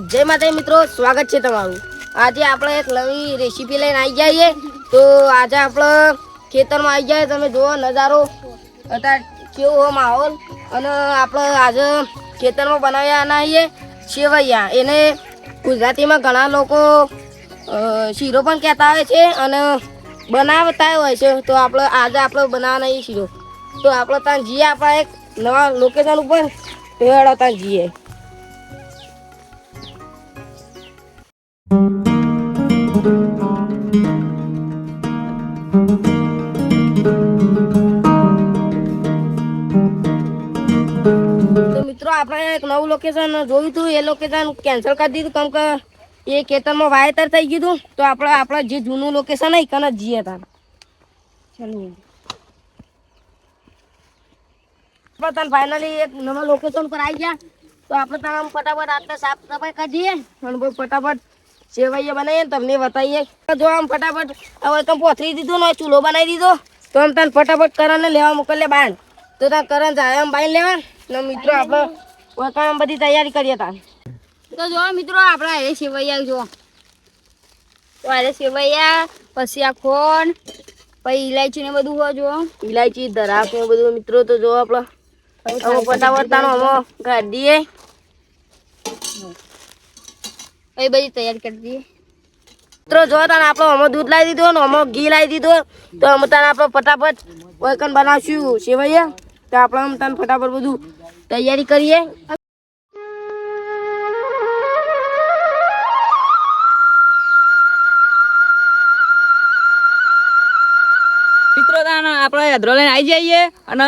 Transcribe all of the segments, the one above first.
જય માતા મિત્રો, સ્વાગત છે તમારું. આજે આપણે એક નવી રેસીપી લઈને આવી જઈએ તો આજે આપણે ખેતરમાં આવી જાય તમે જુઓ નજારો, અત્યારે કેવો માહોલ. અને આપણે આજે ખેતરમાં બનાવ્યા છીએ સેવૈયા એને ગુજરાતીમાં ઘણા લોકો શીરો પણ કહેતા હોય છે અને બનાવતા હોય છે. તો આપણે, આજે આપણે બનાવવાના એ શીરો. તો આપણે ત્યાં જઈએ, આપણે એક નવા લોકેશન ઉપર. ત્યાં જઈએ. મિત્રો આપણે એક નવું લોકેશન જોયું હતું એ લોકેશન કેન્સલ કરી દીધું. કેમ કે એ ખેતરમાં વાવેતર થઈ ગયું હતું તો આપણે આપણે જે જૂનું લોકેશન હોય કને જઈએ તાર. ચાલો. આપણે તને ફાઇનલી એક નવા લોકેશન પર આવી ગયા. તો આપણે તને ફટાફટ આટલે સાફ સફાઈ કરી દઈએ. અને ફટાફટ સેવાઈએ બનાવીએ તમને બતાવીએ. જો આમ ફટાફટ, હવે તમે પોથરી દીધો ને, ચૂલો બનાવી દીધો. તો આમ તને ફટાફટ કરણને લેવા મોકલે બાણ. તો ત્યાં કરણ જાય આમ બાઈ લેવા. ને મિત્રો આપણે કામ બધી તૈયારી કરીએ તાર તો જો મિત્રો, આપણે અરે સેવૈયા જો. તો અરે સેવૈયા પછી આ ખોન પછી ઇલાયચી ને બધું હોય જો. ઇલાયચી ધરાક ને બધું મિત્રો, તો જો આપણે. ફટાફટ તાનો આમાં કાઢી દઈએ. એ બધી તૈયાર કરી દઈએ. મિત્રો, જો તને આપણે અમો દૂધ લાવી દીધો ને, અમો ઘી લાવી દીધો, તો અમે તને આપણે ફટાફટ વળકન બનાવશું સેવૈયા તો આપણે અમે તને ફટાફટ બધું તૈયારી કરીએ. મિત્રો આપણે હેદરો લઈને આવી જઈએ અને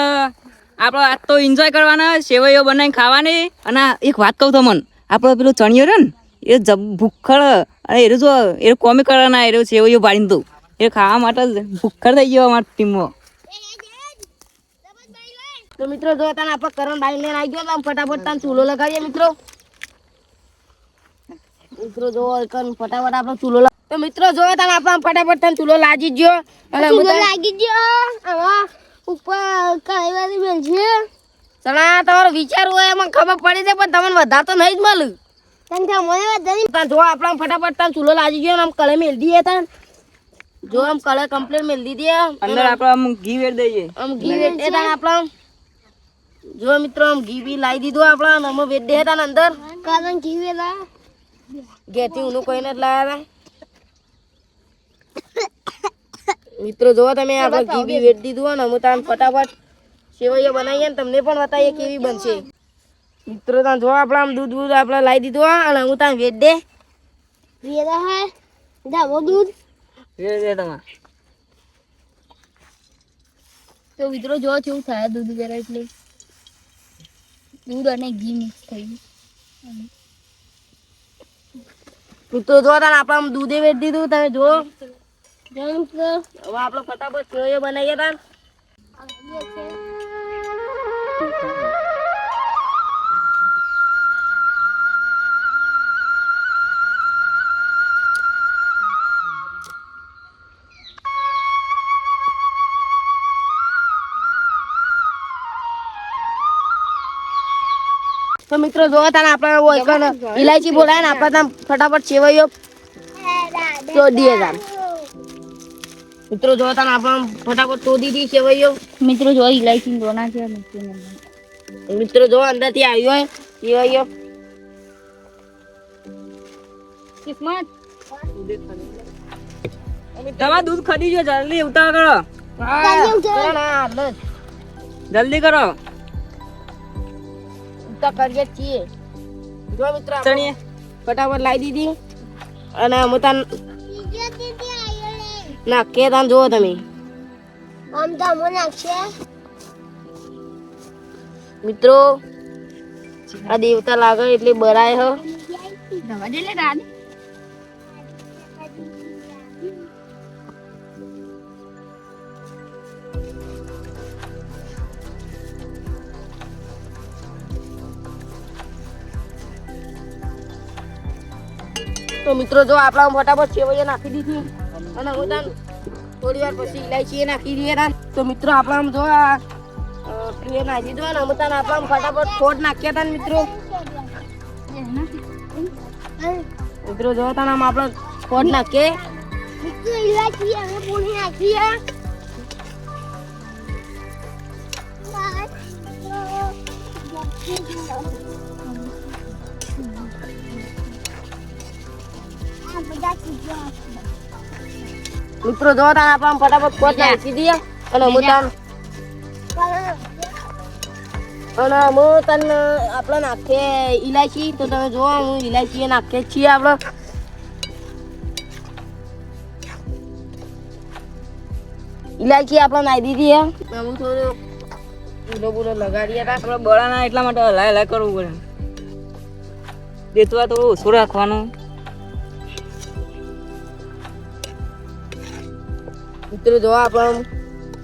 આપણે આજ તો એન્જોય કરવાના સેવૈયો બનાવીને ખાવાની. અને એક વાત કહું તમને, આપણે પેલું ચણિયો રહ્યો ને એ ભૂખડ અને એ જો એ કોમી કરવાના એ સેવૈયો પાડીને તું. એ ખાવા માટે ભૂખડ થઈ ગયો અમારી ટીમમાં. તો મિત્રો જો તને આપણે કરણ બાઈ લઈને આવી ગયો તો આમ ફટાફટ તને ચૂલો લગાવીએ મિત્રો. મિત્રો જો કરણ ફટાફટ આપણે ચૂલો લગ- તો મિત્રો જો તને આપણે આમ ફટાફટ તને ચૂલો લાગી જ ગયો. અને હું લાગી ગયો. હવે ઉપર કળીવાળી બેલ છે. ચણા તમારો વિચાર હોય એમાં ખબર પડી જાય પણ તમને વધારે તો નહીં જ મળ્યું. તને મને જો આપણે ફટાફટ તને ચૂલો લાગી ગયો આમ કળે મેલ દઈએ તને. જો આમ કળે કમ્પ્લીટ મેલ દીધી આમ. અંદર આપણે આમ ઘી વેર દઈએ. આમ ઘી વેટ દે તને આપણે. જો મિત્રો આમ ઘી બી લાવી દીધું આપણે અને આમાં વેટ દે તને અંદર. કારણ જીવેલા ઘેરથી ઊનું કોઈને જ લાયા મિત્રો જોવો તમે આપણે ઘી બી વેટ દીધું હોય ને અમે તાન ફટાફટ સેવૈયા બનાવીએ ને તમને પણ બતાવીએ કેવી બનશે. મિત્રો તાન જો આપણે આમ દૂધ દૂધ આપણે લાવી દીધું અને હું તાન વેટ દે. વેલા હે? ધાબો દૂધ. વેર દે તમારે. તો મિત્રો જો કેવું થાય દૂધ જરા એટલે દૂધ અને ઘી મિક્સ થઈ ગયું. મિત્રો જો તાને આપણે આમ દૂધે વેટ દીધું તમે જો. હવે આપણે ફટાફટ સેવૈયા બનાવીએ તાન તો મિત્રો જો તાન આપણે ઓય કન ઇલાયચી બોલાય ને આપણે તાન ફટાફટ સેવૈયો તો દીએ તાન મિત્રો જો તાન આપણે ફટાફટ તો દીધી સેવૈયો મિત્રો જો ઇલાયચી બોના છે મિત્રો જો અંદરથી આવ્યો હોય સેવૈયો કિસ્મત તમારે દૂધ ખરી ગયો જલ્દી ઉતાર કરો હા. જલ્દી કરો ઉતા કરીએ છીએ. જો મિત્રો ચણીએ. ફટાફટ લાવી દીધી અને અમે ના કે તાન જુઓ તમે. આમ તો મને નાખશે. મિત્રો આ દેવતા લાગે એટલે બરાય હ. દવા દે લે દાદી તો મિત્રો જો આપણા ફટાફટ સેવૈયા નાખી દીધી. અને હું તાન થોડી વાર પછી ઇલાયચી નાખી દઈએ તાન તો મિત્રો આપણા જો આ અ, નાખી દો ને અમે આપણા ફટાફટ ફોટ નાખ્યા હતા ને મિત્રો. મિત્રો જો તને આમ આપણે ફોટ નાખીએ. મિત્રો ઇલાયચી અમે પૂરી નાખીએ. મિત્રો જો આપણે આમ ફટાફટ સ્પોટ નાખી દઈએ અને હું તાન અને હું તને આપણે નાખીએ ઇલાયચી તો તમે જો હું ઇલાયચી એ નાખીએ છીએ આપણે. ઇલાયચી આપણે નાખી દીધી હે. હું થોડું પૂરો પૂરો લગાડીએ આપણે બળાના એટલા માટે હલાય હલાય કરવું પડે. દેતવા તો ઓછું રાખવાનું. મિત્રો જો આપણ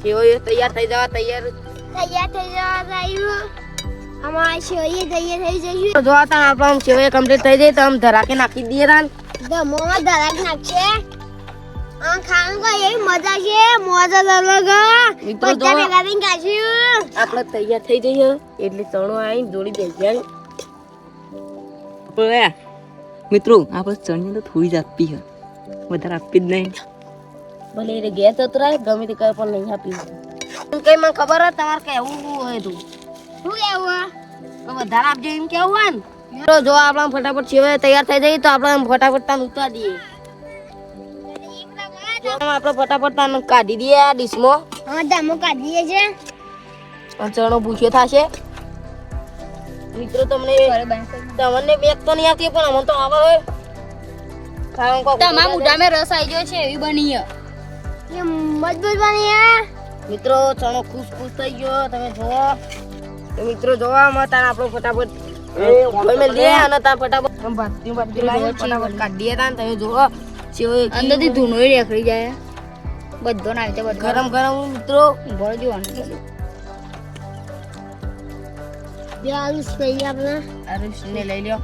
સેવઈઓ તૈયાર થઈ જવા તૈયાર તૈયાર થઈ જવા રહ્યું અમારા શેરીએ તૈયાર થઈ જશે. જો તા આપણ આમ કમ્પ્લીટ થઈ જાય તો આમ ધરાકે નાખી દઈએ તાન દમોમાં ધરાક નાખશે આ ખાવાનું કોઈ એવી મજા છે. મોજા અલગ મિત્રો જો આપણે તૈયાર થઈ જઈએ. એટલે ચણો આવીને જોડી દઈ જાય મિત્રો આપણે ચણિયા તો થોડી જ આપી વધારે આપી જ નહીં. ભલે એ ઘેર જતો રહે ગમે તે કઈ પણ નહીં આપી કઈ મને ખબર હોય તમારે કેવું હોય તું. શું કેવું તો વધારે આપજો એમ કેવું હોય ને. તો જો આપણે ફટાફટ સિવાય તૈયાર થઈ જઈએ તો આપણે ફટાફટ તાન ઉતાર દઈએ. આપણે ફટાફટ તાન કાઢી દઈએ આ ડીશમાં. હા દમો કાઢીએ છે. અને ચણો ભૂસ્યો થશે. મિત્રો તમને તમને બેગ તો નહીં આવતી પણ અમને તો આવે હોય. તમારા મોઢામાં રસ આવી ગયો છે એવી બની મજબૂત બની હે? મિત્રો ચણો ખુશ ખુશ થઈ ગયો. તમે જોવો તો મિત્રો જોવા માં તાર આપણો ફટાફટ કોઈ મેલ દે અને તાર ફટાફટ આમ ભાતી ભાતી લાવી ફટાફટ કાઢીએ તાર તમે જોવો સેવઈ અંદરથી ધૂનો રેખડી જાય બધો ના રીતે બધો. ગરમ ગરમ મિત્રો. ભરજો યાલુસ થઈ આપણે. ને લઈ લ્યો.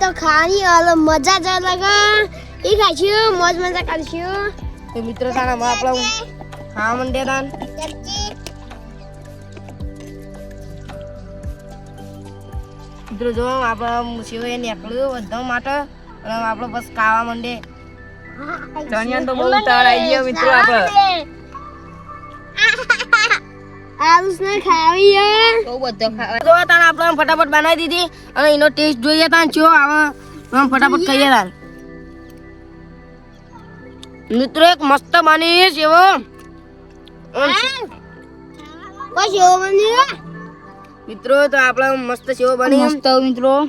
તો ખાવાની અલગ મજા જ અલગ એ ખાઈશું મોજ મજા કરશું તો મિત્રો તાણા માં આપણે ખાવા મંડે તાન. મિત્રો જો આપણે સેવઈ નીકળ્યું બધા માટે. અને આપણે બસ ખાવા મંડે. ચણિયા તો બહુ ઉતાર આવી ગયો મિત્રો આપણે આલુસ ને ખાવી બહુ બધો ખાવા. જો તાન આપણે ફટાફટ બનાવી દીધી. અને એનો ટેસ્ટ જોઈએ તાન ચો આવા. ફટાફટ ખાઈએ તાન. મિત્રો એક મસ્ત બની બન્યો મિત્રો તો આપણા મસ્ત સેવો બની મસ્ત મિત્રો.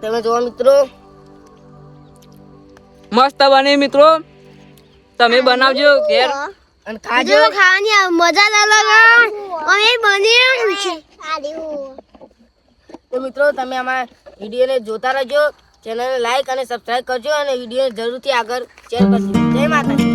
તમે જોવો મિત્રો. મસ્ત બની મિત્રો. તમે બનાવજો ઘેર. અને ખાજો. ખાવાની મજા જ અલગ અમે બની તો મિત્રો તમે અમારા વિડીયોને જોતા રહેજો. ચેનલને લાઈક અને સબસ્ક્રાઈબ કરજો અને વિડીયોને જરૂરથી આગળ શેર કરજો. જય માતાજી.